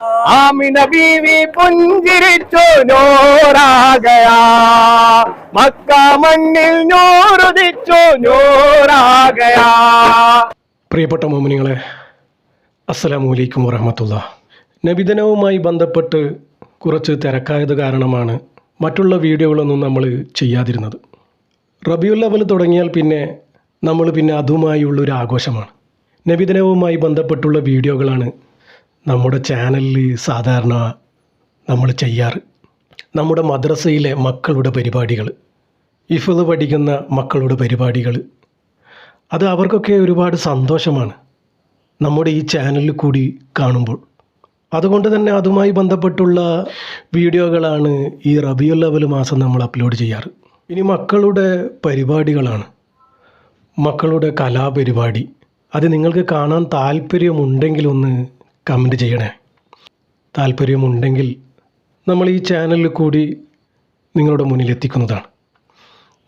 ആമിന ബീവി പുഞ്ചിരിച്ചു നൂറാകയാ മക്ക മണ്ണിൽ നൂറുദിച്ചു നൂറാകയാ പ്രിയപ്പെട്ട മോമിനിങ്ങളെ അസ്സലാമു അലൈക്കും വറഹമത്തുള്ള നബിദിനവുമായി ബന്ധപ്പെട്ട് കുറച്ച് തിരക്കായത് കാരണമാണ് മറ്റുള്ള വീഡിയോകളൊന്നും നമ്മൾ ചെയ്യാതിരുന്നത്. റബിയുൽ ലെവൽ തുടങ്ങിയാൽ പിന്നെ നമ്മൾ പിന്നെ അതുമായുള്ളൊരു ആഘോഷമാണ്. നബിദിനവുമായി ബന്ധപ്പെട്ടുള്ള വീഡിയോകളാണ് നമ്മുടെ ചാനലിൽ സാധാരണ നമ്മൾ ചെയ്യാറ്. നമ്മുടെ മദ്രസയിലെ മക്കളുടെ പരിപാടികൾ ഇഫത് പഠിക്കുന്ന മക്കളുടെ പരിപാടികൾ അത് അവർക്കൊക്കെ ഒരുപാട് സന്തോഷമാണ് നമ്മുടെ ഈ ചാനലിൽ കൂടി കാണുമ്പോൾ. അതുകൊണ്ട് തന്നെ അതുമായി ബന്ധപ്പെട്ടുള്ള വീഡിയോകളാണ് ഈ റബിയുൽ ലെവൽ മാസം നമ്മൾ അപ്ലോഡ് ചെയ്യാറ്. ഇനി മക്കളുടെ പരിപാടികളാണ്. മക്കളുടെ കലാപരിപാടി. അത് നിങ്ങൾക്ക് കാണാൻ താല്പര്യമുണ്ടെങ്കിൽ ഒന്ന് കമന്റ് ചെയ്യണേ. താല്പര്യമുണ്ടെങ്കിൽ നമ്മൾ ഈ ചാനലിൽ കൂടി നിങ്ങളുടെ മുന്നിൽ എത്തിക്കുന്നതാണ്.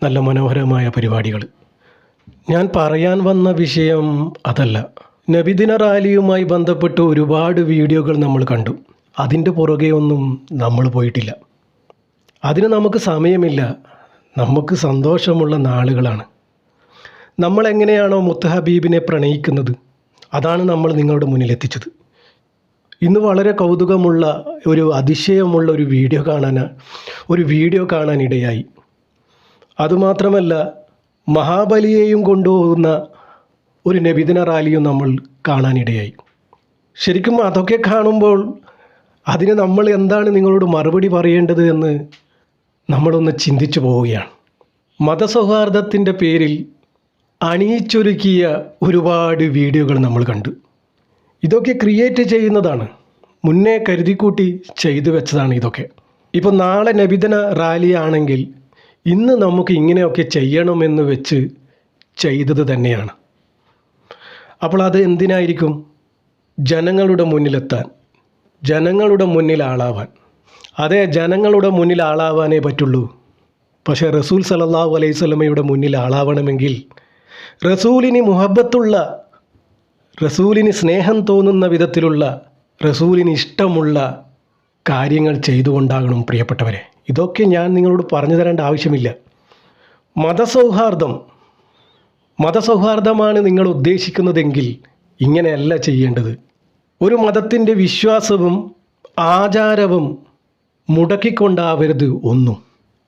നല്ല മനോഹരമായ പരിപാടികൾ. ഞാൻ പറയാൻ വന്ന വിഷയം അതല്ല. നബിദിന റാലിയുമായി ബന്ധപ്പെട്ട് ഒരുപാട് വീഡിയോകൾ നമ്മൾ കണ്ടു. അതിന്റെ പുറകെ ഒന്നും നമ്മൾ പോയിട്ടില്ല. അതിന് നമുക്ക് സമയമില്ല. നമുക്ക് സന്തോഷമുള്ള നാളുകളാണ്. നമ്മളെങ്ങനെയാണോ മുത്ത ഹബീബിനെ പ്രണയിക്കുന്നത്? അതാണ് നമ്മൾ നിങ്ങളുടെ മുന്നിൽ എത്തിച്ചത്. ഇന്ന് വളരെ കൗതുകമുള്ള ഒരു അതിശയമുള്ള ഒരു വീഡിയോ കാണാൻ ഒരു വീഡിയോ കാണാനിടയായി. അതുമാത്രമല്ല മഹാബലിയെയും കൊണ്ടുപോകുന്ന ഒരു നബിദിന റാലിയും നമ്മൾ കാണാനിടയായി. ശരിക്കും അതൊക്കെ കാണുമ്പോൾ അതിന് നമ്മൾ എന്താണ് നിങ്ങളോട് മറുപടി പറയേണ്ടത് എന്ന് നമ്മളൊന്ന് ചിന്തിച്ചു പോവുകയാണ്. മതസൗഹാർദ്ദത്തിന്റെ പേരിൽ അണിയിച്ചൊരുക്കിയ ഒരുപാട് വീഡിയോകൾ നമ്മൾ കണ്ടു. ഇതൊക്കെ ക്രിയേറ്റ് ചെയ്യുന്നതാണ്. മുന്നേ കരുതിക്കൂട്ടി ചെയ്തു വെച്ചതാണ് ഇതൊക്കെ. ഇപ്പോൾ നാളെ നബിദിന റാലിയാണെങ്കിൽ ഇന്ന് നമുക്ക് ഇങ്ങനെയൊക്കെ ചെയ്യണമെന്ന് വെച്ച് ചെയ്തത് തന്നെയാണ്. അപ്പോൾ അത് എന്തിനായിരിക്കും? ജനങ്ങളുടെ മുന്നിലെത്താൻ ജനങ്ങളുടെ മുന്നിൽ ആളാവാൻ. അതെ ജനങ്ങളുടെ മുന്നിൽ ആളാവാനേ പറ്റുള്ളൂ. പക്ഷേ റസൂൽ സലല്ലാഹു അലൈഹി സ്വലമയുടെ മുന്നിൽ ആളാവണമെങ്കിൽ റസൂലിന് മുഹബത്തുള്ള റസൂലിന് സ്നേഹം തോന്നുന്ന വിധത്തിലുള്ള റസൂലിന് ഇഷ്ടമുള്ള കാര്യങ്ങൾ ചെയ്തുകൊണ്ടാകണം പ്രിയപ്പെട്ടവരെ. ഇതൊക്കെ ഞാൻ നിങ്ങളോട് പറഞ്ഞു തരേണ്ട ആവശ്യമില്ല. മതസൗഹാർദ്ദം. മതസൗഹാർദ്ദമാണ് നിങ്ങൾ ഉദ്ദേശിക്കുന്നതെങ്കിൽ ഇങ്ങനെയല്ല ചെയ്യേണ്ടത്. ഒരു മതത്തിന്റെ വിശ്വാസവും ആചാരവും മുടക്കിക്കൊണ്ടാവരുത് ഒന്നും.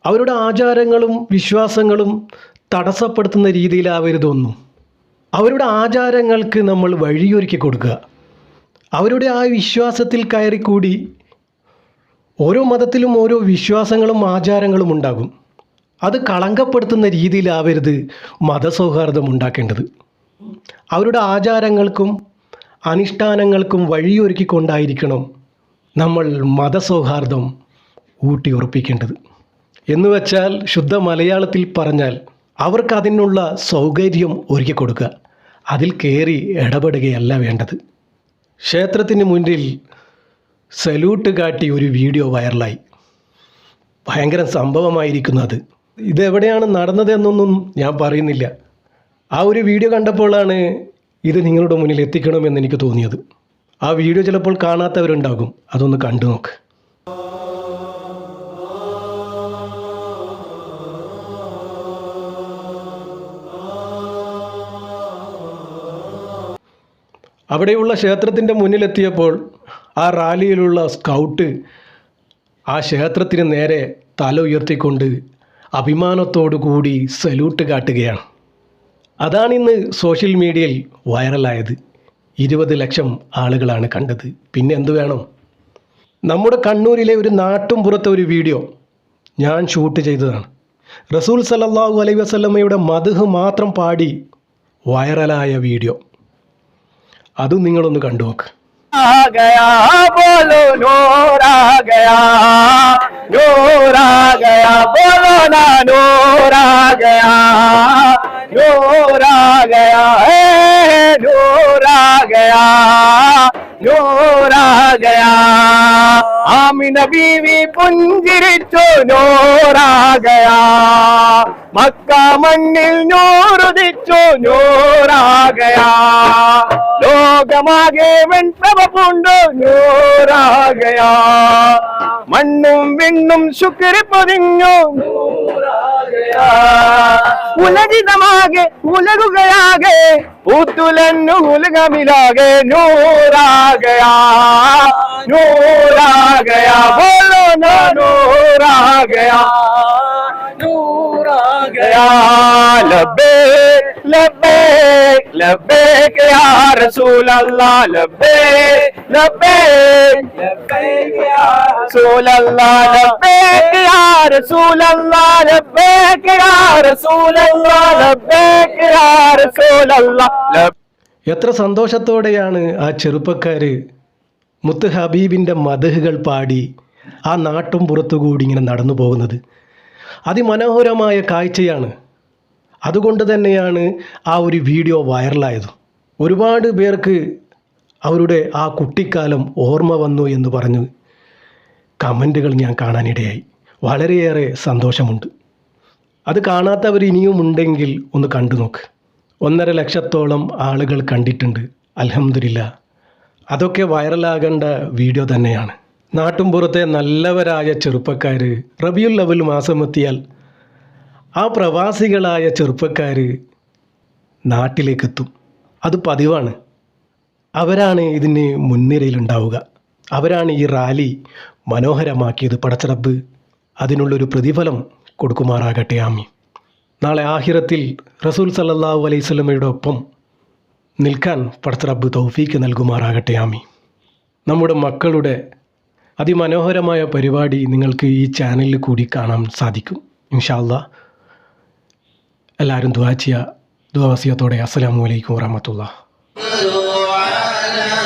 അവരുടെ ആചാരങ്ങളും വിശ്വാസങ്ങളും തടസ്സപ്പെടുത്തുന്ന രീതിയിലാവരുത് ഒന്നും. അവരുടെ ആചാരങ്ങൾക്ക് നമ്മൾ വഴിയൊരുക്കി കൊടുക്കുക. അവരുടെ ആ വിശ്വാസത്തിൽ കയറിക്കൂടി ഓരോ മതത്തിലും ഓരോ വിശ്വാസങ്ങളും ആചാരങ്ങളും ഉണ്ടാകും. അത് കളങ്കപ്പെടുത്തുന്ന രീതിയിലാവരുത് മതസൗഹാർദ്ദം ഉണ്ടാക്കേണ്ടത്. അവരുടെ ആചാരങ്ങൾക്കും അനുഷ്ഠാനങ്ങൾക്കും വഴിയൊരുക്കിക്കൊണ്ടായിരിക്കണം നമ്മൾ മതസൗഹാർദ്ദം ഊട്ടിയുറപ്പിക്കേണ്ടത്. എന്ന് വെച്ചാൽ ശുദ്ധ മലയാളത്തിൽ പറഞ്ഞാൽ അവർക്കതിനുള്ള സൗകര്യം ഒരുക്കി കൊടുക്കുക അതിൽ കയറി ഇടപെടുകയല്ല വേണ്ടത്. ക്ഷേത്രത്തിന് മുന്നിൽ സല്യൂട്ട് കാട്ടി ഒരു വീഡിയോ വൈറലായി. ഭയങ്കര സംഭവമായിരിക്കുന്നു അത്. ഇതെവിടെയാണ് നടന്നതെന്നൊന്നും ഞാൻ പറയുന്നില്ല. ആ ഒരു വീഡിയോ കണ്ടപ്പോഴാണ് ഇത് നിങ്ങളുടെ മുന്നിൽ എത്തിക്കണമെന്ന് എനിക്ക് തോന്നിയത്. ആ വീഡിയോ ചിലപ്പോൾ കാണാത്തവരുണ്ടാകും. അതൊന്ന് കണ്ടു നോക്ക്. അവിടെയുള്ള ക്ഷേത്രത്തിന്റെ മുന്നിലെത്തിയപ്പോൾ ആ റാലിയിലുള്ള സ്കൗട്ട് ആ ക്ഷേത്രത്തിന് നേരെ തല ഉയർത്തിക്കൊണ്ട് അഭിമാനത്തോടു കൂടി സല്യൂട്ട് കാട്ടുകയാണ്. അതാണ് ഇന്ന് സോഷ്യൽ മീഡിയയിൽ വൈറലായത്. ഇരുപത് ലക്ഷം ആളുകളാണ് കണ്ടത്. പിന്നെ എന്തു വേണം? നമ്മുടെ കണ്ണൂരിലെ ഒരു നാട്ടും പുറത്തെ ഒരു വീഡിയോ ഞാൻ ഷൂട്ട് ചെയ്തതാണ്. റസൂൽ സല്ലല്ലാഹു അലൈഹി വസല്ലമയുടെ മധുഹ് മാത്രം പാടി വൈറലായ വീഡിയോ. അതും നിങ്ങളൊന്ന് കണ്ടു നോക്ക് आ നോരാകയാ ആമിന ബീവി പുഞ്ചിരിച്ചു നോരാകയാ മക്ക മണ്ണിൽ ഞോറുദിച്ചു ഞോറാകയാ ലോകമാകെ വെൺപ്രഭ പൂണ്ടു ഞോറാകയാ മണ്ണും വിണ്ണും ശുക്രി പൊതിഞ്ഞു. ഉലകിതമാകെ ഉലകുകയാകെ പൂത്തുലന്നു ഉലകമിലാകെ നൂറാകയാ ലബേ ലബേ അല്ലാഹ് ലബേ എത്ര സന്തോഷത്തോടെയാണ് ആ ചെറുപ്പക്കാർ മുത്ത് ഹബീബിന്റെ മതഹുകൾ പാടി ആ നാട്ടും പുറത്തുകൂടി ഇങ്ങനെ നടന്നു പോകുന്നത്. അതിമനോഹരമായ കാഴ്ചയാണ്. അതുകൊണ്ട് തന്നെയാണ് ആ ഒരു വീഡിയോ വൈറലായത്. ഒരുപാട് പേർക്ക് അവരുടെ ആ കുട്ടിക്കാലം ഓർമ്മ വന്നു എന്ന് പറഞ്ഞ് കമന്റുകൾ ഞാൻ കാണാനിടയായി. വളരെയേറെ സന്തോഷമുണ്ട്. അത് കാണാത്തവർ ഇനിയും ഉണ്ടെങ്കിൽ ഒന്ന് കണ്ടു നോക്ക്. ഒന്നര ലക്ഷത്തോളം ആളുകൾ കണ്ടിട്ടുണ്ട് അലഹമില്ല അതൊക്കെ വൈറലാകേണ്ട വീഡിയോ തന്നെയാണ്. നാട്ടുംപുറത്തെ നല്ലവരായ ചെറുപ്പക്കാർ റബിയുൽ ലവൽ മാസമെത്തിയാൽ ആ പ്രവാസികളായ ചെറുപ്പക്കാർ നാട്ടിലേക്കെത്തും. അത് പതിവാണ്. അവരാണ് ഇതിന് മുൻനിരയിലുണ്ടാവുക. അവരാണ് ഈ റാലി മനോഹരമാക്കിയത്. പടച്ചടപ്പ് അതിനുള്ളൊരു പ്രതിഫലം കൊടുക്കുമാറാകട്ടെ. ആമി നാളെ ആഹിറത്തിൽ റസൂൽ സല്ലാഹു അലൈഹി സ്വലമയുടെ ഒപ്പം നിൽക്കാൻ പടച്ചടപ്പ് തൗഫീക്ക് നൽകുമാറാകട്ടെ. ആമി നമ്മുടെ മക്കളുടെ അതിമനോഹരമായ പരിപാടി നിങ്ങൾക്ക് ഈ ചാനലിൽ കൂടി കാണാൻ സാധിക്കും. ഇൻഷാല്ല എല്ലാവരും ദുവാ ചെയ്യുക ദുവാസിയത്തോടെ അസ്സലാമു അലൈക്കും വറഹമത്തുള്ള Paraná.